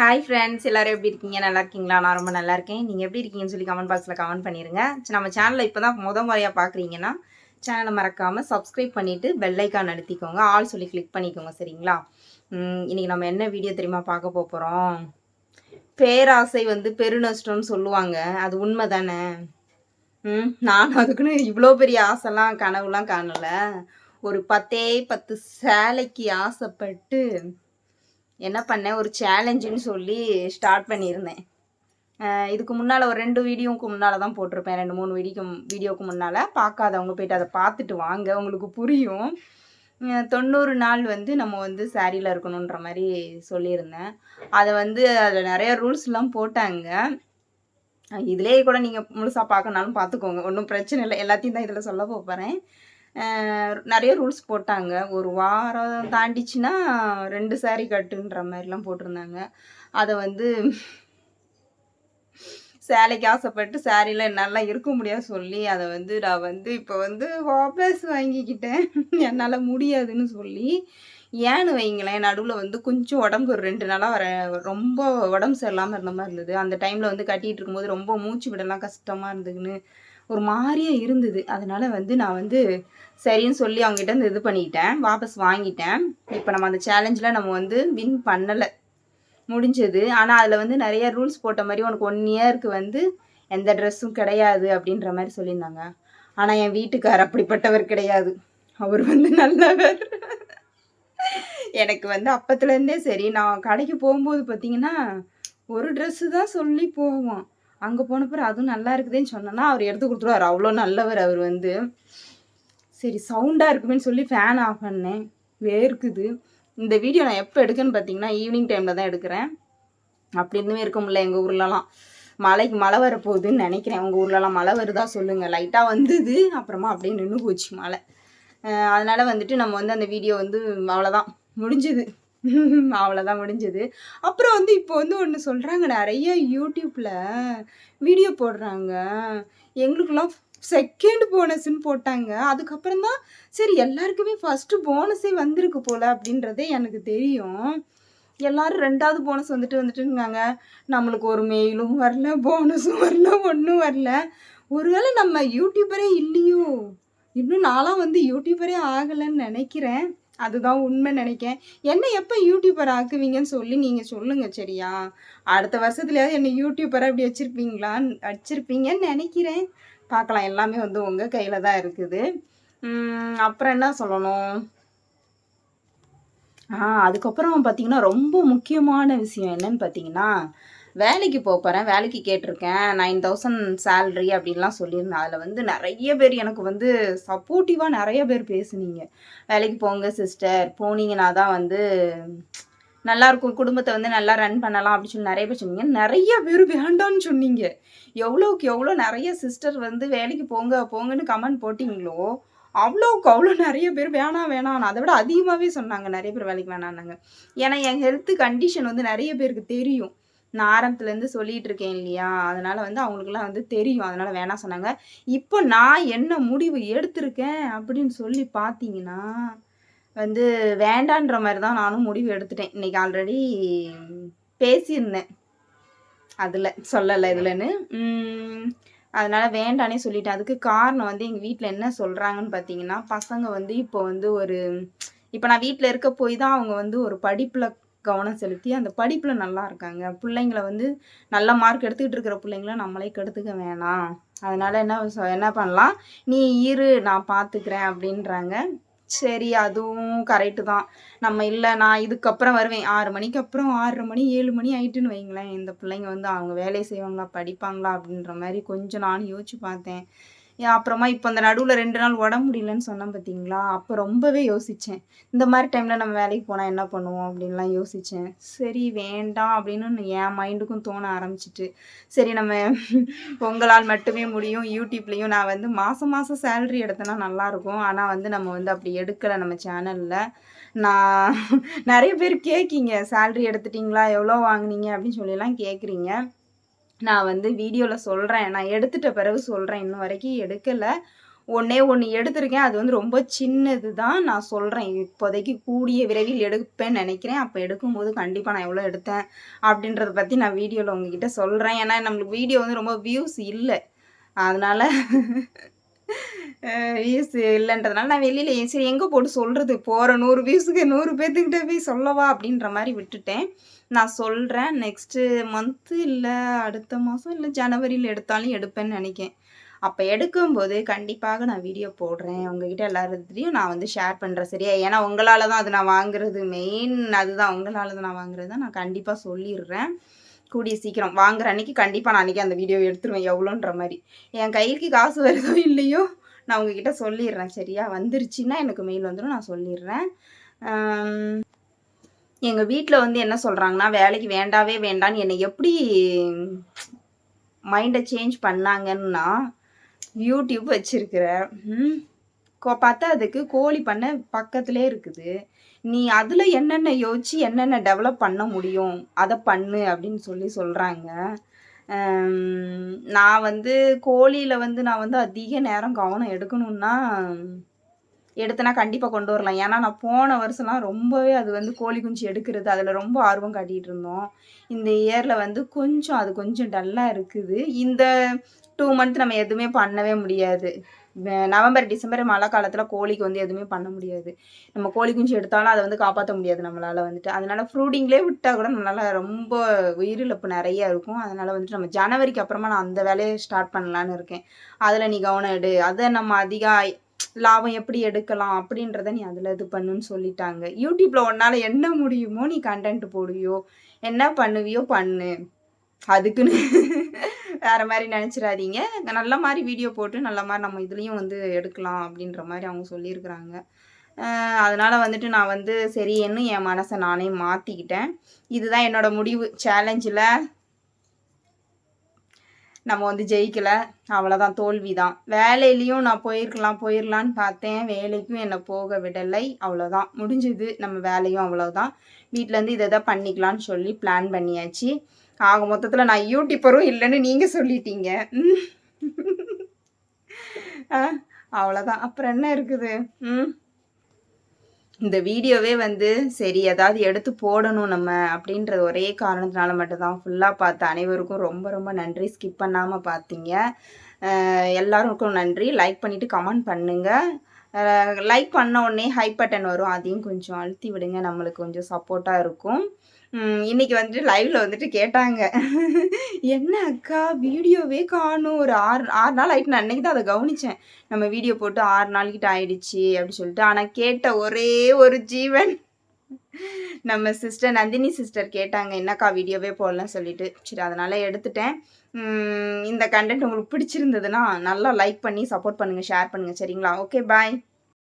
Hi friends எல்லாரும் எப்படி இருக்கீங்க? நல்லா இருக்கீங்களா? நான் ரொம்ப நல்லா இருக்கேன். நீங்கள் எப்படி இருக்கீங்கன்னு சொல்லி கமெண்ட் பாக்ஸில் கமெண்ட் பண்ணிடுங்க நம்ம சேனலை இப்போ தான் முத முறையாக பார்க்குறீங்கன்னா சேனலை மறக்காமல் சப்ஸ்கிரைப் பண்ணிவிட்டு பெல்லைக்கான் அழுத்திக்கோங்க. ஆல் சொல்லி கிளிக் பண்ணிக்கோங்க சரிங்களா? இன்றைக்கி இன்னைக்கு நம்ம என்ன வீடியோ தெரியுமா பார்க்க போகிறோம் பேராசை வந்து பெருநஷ்டம்னு சொல்லுவாங்க. அது உண்மை தானே ம் நான் அதுக்குன்னு இவ்வளோ பெரிய ஆசைலாம் கனவுலாம் காணலை. ஒரு பத்தே பத்து சேலைக்கு ஆசைப்பட்டு என்ன பண்ணேன்? ஒரு சேலஞ்சுன்னு சொல்லி ஸ்டார்ட் பண்ணியிருந்தேன். இதுக்கு முன்னால் ஒரு ரெண்டு வீடியோவுக்கு முன்னால் தான் போட்டிருப்பேன். ரெண்டு மூணு வீடியோக்கு வீடியோவுக்கு முன்னால். பார்க்காதவங்க போயிட்டு அதை பார்த்துட்டு வாங்க. உங்களுக்கு புரியும். தொண்ணூறு நாள் வந்து நம்ம வந்து சாரியில் இருக்கணுன்ற மாதிரி சொல்லியிருந்தேன். அதை வந்து அதில் நிறைய ரூல்ஸ்லாம் போட்டாங்க. இதுலேயே கூட நீங்கள் முழுசாக பார்க்கணாலும் பார்த்துக்கோங்க. ஒன்றும் பிரச்சனை இல்லை. எல்லாத்தையும் தான் இதில் சொல்ல போகிறேன் நிறைய ரூல்ஸ் போட்டாங்க. ஒரு வாரம் தாண்டிச்சுன்னா ரெண்டு saree கட்டுன்ற மாதிரிலாம் போட்டிருந்தாங்க. அதை வந்து சேலைக்கு ஆசைப்பட்டு சாரியில் என்னால் இருக்க முடியாது சொல்லி அதை வந்து நான் வந்து இப்போ வந்து வாபஸ் வாங்கிக்கிட்டேன். என்னால் முடியாதுன்னு சொல்லி ஏன்னு வைங்களேன் நடுவில் வந்து கொஞ்சம் உடம்பு ஒரு ரெண்டு நாளாக வர ரொம்ப உடம்பு சரியில்லாமல் இருந்த மாதிரி இருந்தது. அந்த டைமில் வந்து கட்டிகிட்டு இருக்கும்போது ரொம்ப மூச்சு விடலாம் கஷ்டமாக இருந்ததுன்னு ஒரு மாதிரியே இருந்தது. அதனால் வந்து நான் வந்து சரின்னு சொல்லி அவங்ககிட்ட இது பண்ணிக்கிட்டேன் வாபஸ் வாங்கிட்டேன். இப்போ நம்ம அந்த சேலஞ்சில் நம்ம வந்து வின் பண்ணலை. முடிஞ்சது. ஆனால் அதில் வந்து நிறைய ரூல்ஸ் போட்ட மாதிரி உனக்கு ஒன் இயருக்கு வந்து எந்த ட்ரெஸ்ஸும் கிடையாது அப்படின்ற மாதிரி சொல்லியிருந்தாங்க. ஆனால் என் வீட்டுக்கார் அப்படிப்பட்டவர் கிடையாது. அவர் வந்து நல்லவர். எனக்கு வந்து அப்பத்துலேருந்தே சரி. நான் கடைக்கு போகும்போது பார்த்தீங்கன்னா ஒரு ட்ரெஸ்ஸு தான் சொல்லி போவோம் அங்கே போன பிறகு அதுவும் நல்லா இருக்குதுன்னு சொன்னேன்னா அவர் எடுத்து கொடுத்துருவார் அவ்வளோ நல்லவர் அவர் வந்து. சரி சவுண்டாக இருக்குமேன்னு சொல்லி ஃபேன் ஆஃப் பண்ணேன். வேர்க்குது. இந்த வீடியோ நான் எப்போ எடுக்கேன்னு பார்த்தீங்கன்னா ஈவினிங் டைமில் தான் எடுக்கிறேன். அப்படி இருந்துமே இருக்க முடியல எங்கள் ஊர்லலாம். மழைக்கு மழை வரப்போகுதுன்னு நினைக்கிறேன். உங்கள் ஊர்லலாம் மழை வருதா சொல்லுங்கள் லைட்டாக வந்தது அப்புறமா அப்படியே நின்று போச்சு மழை. அதனால் வந்துட்டு நம்ம வந்து அந்த வீடியோ வந்து அவ்வளோதான் முடிஞ்சுது. அவ்வளோதான் முடிஞ்சது. அப்புறம் வந்து இப்போ வந்து ஒன்று சொல்கிறாங்க நிறைய யூடியூப்பில் வீடியோ போடுறாங்க. எங்களுக்கெல்லாம் செகண்ட் போனஸ்ன்னு போட்டாங்க. அதுக்கப்புறம் தான் சரி எல்லாருக்குமே ஃபஸ்ட்டு போனஸே வந்திருக்கு போல் அப்படின்றதே எனக்கு தெரியும். எல்லாரும் ரெண்டாவது போனஸ் வந்துட்டு வந்துட்டுருந்தாங்க நம்மளுக்கு ஒரு மெயிலும் வரல போனஸும் வரல ஒன்றும் வரல. ஒருவேளை நம்ம யூடியூபரே இல்லையோ? இன்னும் நான்லாம் வந்து யூடியூபரே ஆகலைன்னு நினைக்கிறேன். அதுதான் உண்மை நினைக்கேன். என்ன எப்போ யூடியூபர் ஆக்குவீங்கன்னு சொல்லி நீங்கள் சொல்லுங்கள் சரியா? அடுத்த வருஷத்துலையாவது என்ன யூடியூபராக இப்படி வச்சுருப்பீங்களான்னு வச்சுருப்பீங்கன்னு நினைக்கிறேன். பார்க்கலாம் எல்லாமே வந்து உங்கள் கையில் தான் இருக்குது. உம், அப்புறம் என்ன சொல்லணும்? ஆ அதுக்கப்புறம் பார்த்தீங்கன்னா ரொம்ப முக்கியமான விஷயம் என்னன்னு பார்த்தீங்கன்னா வேலைக்கு போக போகிறேன் வேலைக்கு கேட்டிருக்கேன் நைன் தௌசண்ட் சேல்ரி அப்படின்லாம் சொல்லியிருந்தேன். அதில் வந்து நிறைய பேர் எனக்கு வந்து சப்போர்ட்டிவாக நிறைய பேர் பேசுனீங்க. வேலைக்கு போங்க சிஸ்டர் போனீங்கன்னா தான் வந்து நல்லா இருக்கும். குடும்பத்தை வந்து நல்லா ரன் பண்ணலாம் அப்படின்னு சொல்லி நிறைய பேர் சொன்னீங்க. நிறைய பேர் வேண்டாம்னு சொன்னீங்க. எவ்வளோக்கு எவ்வளோ நிறைய சிஸ்டர் வந்து வேலைக்கு போங்க போங்கன்னு கமெண்ட் போட்டிங்களோ அவ்வளோக்கு அவ்வளோ நிறைய பேர் வேணாம் வேணாம் அதை விட அதிகமாகவே சொன்னாங்க. நிறைய பேர் வேலைக்கு வேணான்னாங்க ஏன்னா என் ஹெல்த் கண்டிஷன் வந்து நிறைய பேருக்கு தெரியும். நான் ஆரம்பத்துலேருந்து சொல்லிட்டு இருக்கேன் இல்லையா? அதனால வந்து அவங்களுக்குலாம் வந்து தெரியும். அதனால வேணாம் சொன்னாங்க. இப்போ நான் என்ன முடிவு எடுத்திருக்கேன் அப்படின்னு சொல்லி பார்த்தீங்கன்னா வந்து வேண்டான்ற மாதிரி தான் நானும் முடிவு எடுத்துட்டேன். இன்னைக்கு ஆல்ரெடி பேசியிருந்தேன். அதில் சொல்லலை இதுலன்னு. அதனால் அதனால வேண்டானே சொல்லிட்டேன். அதுக்கு காரணம் வந்து எங்கள் வீட்டில் என்ன சொல்கிறாங்கன்னு பார்த்தீங்கன்னா பசங்க வந்து இப்போ வந்து ஒரு இப்போ நான் வீட்டில் இருக்க போய் தான் அவங்க வந்து ஒரு படிப்பில் கவனம் செலுத்தி அந்த படிப்பில் நல்லா இருக்காங்க. பிள்ளைங்கள வந்து நல்ல மார்க் எடுத்துக்கிட்டு இருக்கிற பிள்ளைங்கள நம்மளே கெடுத்துக்க வேணாம். அதனால என்ன சொ- என்ன பண்ணலாம்? நீ இரு நான் பார்த்துக்கிறேன் அப்படின்றாங்க. சரி அதுவும் கரெக்டு தான். நம்ம இல்லை நான் இதுக்கப்புறம் வருவேன். ஆறு மணிக்கு அப்புறம் ஆறரை மணி ஏழு மணி ஆயிட்டுன்னு வைங்களேன். இந்த பிள்ளைங்க வந்து அவங்க வேலையை செய்வாங்களா படிப்பாங்களா அப்படின்ற மாதிரி கொஞ்சம் நானும் யோசிச்சு பார்த்தேன். அப்புறமா இப்போ அந்த நடுவில் ரெண்டு நாள் உடம்பு முடியலன்னு சொன்னேன் பார்த்தீங்களா அப்போ ரொம்பவே யோசித்தேன் இந்த மாதிரி டைமில் நம்ம வேலைக்கு போனால் என்ன பண்ணுவோம் அப்படின்லாம் யோசித்தேன் சரி வேண்டாம் அப்படின்னு என் மைண்டுக்கும் தோண ஆரம்பிச்சிட்டு சரி நம்ம உங்களால் மட்டுமே முடியும். யூடியூப்லேயும் நான் வந்து மாதம் மாதம் சேலரி எடுத்தேன்னா நல்லாயிருக்கும் ஆனால் வந்து நம்ம வந்து அப்படி எடுக்கலை நம்ம சேனலில் நான் நிறைய பேர் கேட்கீங்க சேலரி எடுத்துட்டிங்களா? எவ்வளோ வாங்குனீங்க? அப்படின்னு சொல்லிலாம் கேட்குறீங்க நான் வந்து வீடியோவில் சொல்கிறேன் நான் எடுத்துட்ட பிறகு சொல்கிறேன் இன்ன வரைக்கும் எடுக்கலை. ஒன்றே ஒன்று எடுத்திருக்கேன். அது வந்து ரொம்ப சின்னது தான் நான் சொல்கிறேன் இப்போதைக்கு கூடிய விரைவில் எடுப்பேன்னு நினைக்கிறேன். அப்போ எடுக்கும்போது கண்டிப்பாக நான் எவ்வளோ எடுத்தேன் அப்படின்றத பற்றி நான் வீடியோவில் உங்ககிட்ட சொல்கிறேன் ஏன்னா நம்மளுக்கு வீடியோ வந்து ரொம்ப வியூஸ் இல்லை. அதனால் வியூஸ் இல்லைன்றதுனால நான் வெளியில் சரி எங்கே போட்டு சொல்கிறது போகிற நூறு வியூஸுக்கு நூறு பேர்த்துக்கிட்ட போய் சொல்லவா? அப்படின்ற மாதிரி விட்டுட்டேன். நான் சொல்கிறேன் நெக்ஸ்ட்டு மந்த்து இல்லை அடுத்த மாதம் இல்லை ஜனவரியில் எடுத்தாலும் எடுப்பேன்னு நினைக்கேன். அப்போ எடுக்கும்போது கண்டிப்பாக நான் வீடியோ போடுறேன். உங்ககிட்ட எல்லாருத்தையும் நான் வந்து ஷேர் பண்ணுறேன் சரியா? ஏன்னா உங்களால் தான் அது நான் வாங்குறது மெயின் அதுதான் உங்களால் தான் நான் வாங்குறது தான் நான் கண்டிப்பாக சொல்லிடுறேன். கூடிய சீக்கிரம். வாங்குற அன்னைக்கு கண்டிப்பாக நான் அன்றைக்கி அந்த வீடியோ எடுத்துருவேன் எவ்வளோன்ற மாதிரி. என் கைக்கு காசு வருதோ இல்லையோ நான் உங்ககிட்ட சொல்லிடுறேன் சரியா? வந்துருச்சுன்னா எனக்கு மெயில் வந்துடும் நான் சொல்லிடுறேன். எங்கள் வீட்டில் வந்து என்ன சொல்கிறாங்கன்னா வேலைக்கு வேண்டாவே வேண்டான்னு என்னை எப்படி மைண்டை சேஞ்ச் பண்ணாங்கன்னா யூடியூப் வச்சுருக்கிறேன் கோ பார்த்தா அதுக்கு கோழி பண்ணை பக்கத்துலே இருக்குது. நீ அதில் என்னென்ன யோசிச்சு என்னென்ன டெவலப் பண்ண முடியும் அதை பண்ணு அப்படின்னு சொல்லி சொல்கிறாங்க நான் வந்து கோழியில் வந்து நான் வந்து அதிக நேரம் கவனம் எடுக்கணுன்னா எடுத்தனா கண்டிப்பாக கொண்டு வரலாம். ஏன்னா நான் போன வருஷம்லாம் ரொம்பவே அது வந்து கோழி குஞ்சு எடுக்கிறது அதில் ரொம்ப ஆர்வம் காட்டிகிட்டு இருந்தோம். இந்த இயரில் வந்து கொஞ்சம் அது கொஞ்சம் டல்லாக இருக்குது. இந்த டூ மந்த் நம்ம எதுவுமே பண்ணவே முடியாது. நவம்பர் டிசம்பர் மழை காலத்தில் கோழிக்கு வந்து எதுவுமே பண்ண முடியாது. நம்ம கோழி குஞ்சு எடுத்தாலும் அதை வந்து காப்பாற்ற முடியாது நம்மளால் வந்துட்டு. அதனால் ஃப்ரூடிங்லேயே விட்டால் கூட நம்மளால் ரொம்ப உயிரிழப்பு நிறைய இருக்கும். அதனால் வந்துட்டு நம்ம ஜனவரிக்கு அப்புறமா நான் அந்த வேலையை ஸ்டார்ட் பண்ணலான்னு இருக்கேன். அதில் நீ கவனம் எடு. அதை நம்ம அதிகம் லாபம் எப்படி எடுக்கலாம் அப்படின்றத நீ அதில் இது பண்ணுன்னு சொல்லிட்டாங்க. யூடியூப்பில் உன்னால் என்ன முடியுமோ நீ கண்டென்ட் போடுவியோ என்ன பண்ணுவியோ பண்ணு. அதுக்குன்னு வேறு மாதிரி நினச்சிடாதீங்க. நல்ல மாதிரி வீடியோ போட்டு நல்ல மாதிரி நம்ம இதுலேயும் வந்து எடுக்கலாம் அப்படின்ற மாதிரி அவங்க சொல்லியிருக்கிறாங்க. அதனால் வந்துட்டு நான் வந்து சரி என்ன என் மனசை நானே மாற்றிக்கிட்டேன் இதுதான் என்னோடய முடிவு. சேலஞ்சில் நம்ம வந்து ஜெயிக்கலை. அவ்வளோதான் தோல்வி தான் வேலையிலையும் நான் போயிருக்கலாம் போயிடலான்னு பார்த்தேன். வேலைக்கும் என்னை போக விடலை. அவ்வளோதான் முடிஞ்சுது. நம்ம வேலையும் அவ்வளோதான் வீட்டிலேருந்து இதை தான் பண்ணிக்கலான்னு சொல்லி பிளான் பண்ணியாச்சு. ஆக மொத்தத்தில் நான் யூடியூப்பரும் இல்லைன்னு நீங்கள் சொல்லிட்டீங்க. அவ்வளோதான் அப்புறம் என்ன இருக்குது? ம்? இந்த வீடியோவே வந்து சரி ஏதாவது எடுத்து போடணும் நம்ம அப்படின்றது ஒரே காரணத்தினால மட்டும்தான். ஃபுல்லாக பார்த்த அனைவருக்கும் ரொம்ப ரொம்ப நன்றி. ஸ்கிப் பண்ணாமல் பார்த்தீங்க. எல்லாருக்கும் நன்றி. லைக் பண்ணிவிட்டு கமெண்ட் பண்ணுங்கள் லைக் பண்ண உடனே ஹை பட்டன் வரும். அதையும் கொஞ்சம் அழுத்தி விடுங்க. நம்மளுக்கு கொஞ்சம் சப்போர்ட்டாக இருக்கும். இன்னைக்கு வந்துட்டு லைவ்ல வந்துட்டு கேட்டாங்க. என்ன அக்கா வீடியோவே காணும். ஒரு ஆறு ஆறு நாள் ஆயிட்டு நான் அன்னைக்கு தான் அதை கவனிச்சேன். நம்ம வீடியோ போட்டு ஆறு நாள் கிட்ட ஆயிடுச்சு அப்படின்னு சொல்லிட்டு. ஆனால் கேட்ட ஒரே ஒரு ஜீவன். நம்ம சிஸ்டர் நந்தினி சிஸ்டர் கேட்டாங்க என்னக்கா வீடியோவே போடலாம் சொல்லிட்டு. சரி அதனால எடுத்துட்டேன். இந்த கண்டென்ட் உங்களுக்கு பிடிச்சிருந்ததுன்னா நல்லா லைக் பண்ணி சப்போர்ட் பண்ணுங்கள் ஷேர் பண்ணுங்கள் சரிங்களா? Okay bye